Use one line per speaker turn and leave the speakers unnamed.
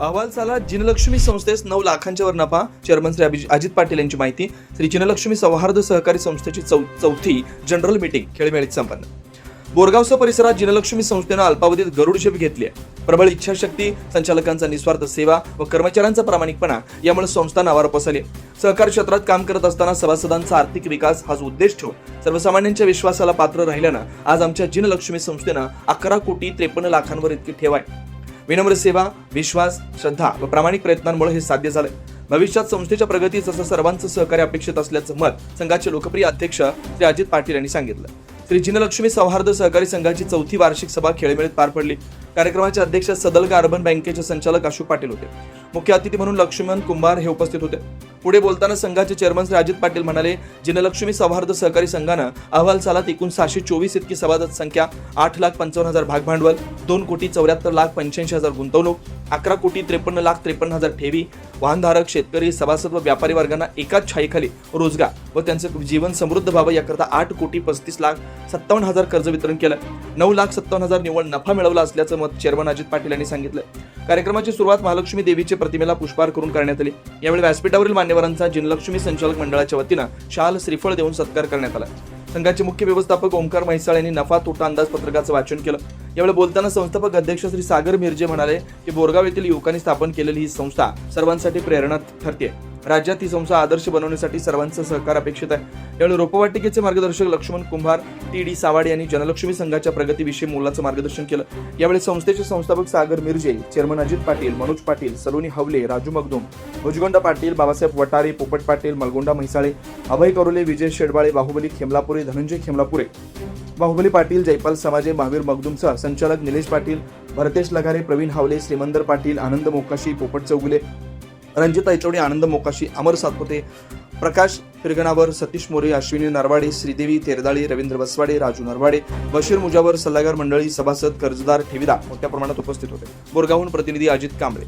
अहवाल साला जिनलक्ष्मी संस्थेस नऊ लाखांच्या वर नफा. चेअरमन श्री अभिजित अजित पाटील यांची माहिती. श्री जिनलक्ष्मी सौहार्द सहकारी संस्थेची चौ चौथी जनरल मीटिंग खेळमेळीत संपन्न. बोरगावसह परिसरात जिनलक्ष्मी संस्थेनं अल्पावधीत गरुड शेप घेतली आहे. प्रबळ इच्छाशक्ती संचालकांचा निस्वार्थ सेवा व कर्मचाऱ्यांचा प्रामाणिकपणा यामुळे संस्था नावावर पसरली सहकार क्षेत्रात काम करत असताना सभासदांचा आर्थिक विकास हाच उद्देश ठेवून सर्वसामान्यांच्या विश्वासाला पात्र राहिल्यानं आज आमच्या जिनलक्ष्मी संस्थेनं अकरा कोटी त्रेपन्न लाखांवर इतकी ठेवाय विनम्र सेवा विश्वास श्रद्धा व प्रामाणिक प्रयत्नांमुळे हे साध्य झालंय. भविष्यात संस्थेच्या प्रगतीस असं सर्वांचं सहकार्य अपेक्षित असल्याचं मत संघाचे लोकप्रिय अध्यक्ष श्री अजित पाटील यांनी सांगितलं. श्री जिनलक्ष्मी सौहार्द सहकारी संघाची चौथी वार्षिक सभा खेळमेळीत पार पडली. कार्यक्रमाचे अध्यक्ष सदलगा अर्बन बँकेचे संचालक अशोक पाटील होते. मुख्य अतिथी म्हणून लक्ष्मण कुंभार हे उपस्थित होते. पुढे बोलताना संघाचे चेअरमन श्री अजित पाटील म्हणाले जिनलक्ष्मी सौहार्द सहकारी संघानं अहवाल सालात एकूण सहाशे चोवीस इतकी सभासद संख्या आठ लाख पंचावन्न हजार भाग भांडवल दोन कोटी चौऱ्याहत्तर लाख पंच्याऐंशी हजार गुंतवणूक अकरा कोटी त्रेपन्न लाख त्रेपन्न हजार ठेवी वाहनधारक शेतकरी सभासद व व्यापारी वर्गांना एकाच छाईखाली रोजगार व त्यांचं जीवन समृद्ध व्हावं याकरता आठ कोटी पस्तीस लाख सत्तावन्न हजार कर्ज वितरण केलं. नऊ लाख सत्तावन्न हजार निव्वळ नफा मिळवला असल्याचं मत चेअरमन अजित पाटील यांनी सांगितलं. कार्यक्रमाची सुरुवात महालक्ष्मी देवीच्या प्रतिमेला पुष्पार करून करण्यात आली. यावेळी व्यासपीठावरील मान्यवरांचा जिनलक्ष्मी संचालक मंडळाच्या वतीनं शाल श्रीफळ देऊन सत्कार करण्यात आला. संघाचे मुख्य व्यवस्थापक ओंकार म्हैसाळ यांनी नफा तोटा अंदाजपत्रकाचं वाचन केलं. यावेळी बोलताना संस्थापक अध्यक्ष श्री सागर मिरजे म्हणाले की बोरगाव येथील युवकांनी स्थापन केलेली ही संस्था सर्वांसाठी प्रेरणा ठरते राज्यात ही संस्था आदर्श बनवण्यासाठी सर्वांचं सहकार अपेक्षित आहे. यावेळी रोपवाटिकेचे मार्गदर्शक लक्ष्मण कुंभार टी डी सावाड यांनी जनलक्ष्मी संघाच्या प्रगतीविषयी मोलाचं मार्गदर्शन केलं. यावेळी संस्थेचे संस्थापक सागर मिरजे चेअरमन अजित पाटील मनोज पाटील सलोनी हवले राजू मगदुम भुजगोंडा पाटील बाबासाहेब वटारे पोपट पाटील मलगोंडा म्हैसाळे अभय करोले विजय शेडबाळे बाहुबली खेमलापुरे धनंजय खेमलापुरे बाहुबली पाटील जयपाल समाजे महावीर मगदुमचा संचालक निलेश पाटील भरतेश लगारे प्रवीण हावले श्रीमंदर पाटील आनंद मोकाशी पोपट चौगुले रणजित ऐचवडे आनंद मोकाशी अमर सातपुते प्रकाश फिरगणावर सतीश मोरे अश्विनी नरवाडे श्रीदेवी तेरदाळी रवींद्र बसवाडे राजू नरवाडे बशीर मुजावर सल्लागार मंडळी सभासद कर्जदार ठेवीदार मोठ्या प्रमाणात उपस्थित होते. बोरगावहून प्रतिनिधी अजित कांबळे.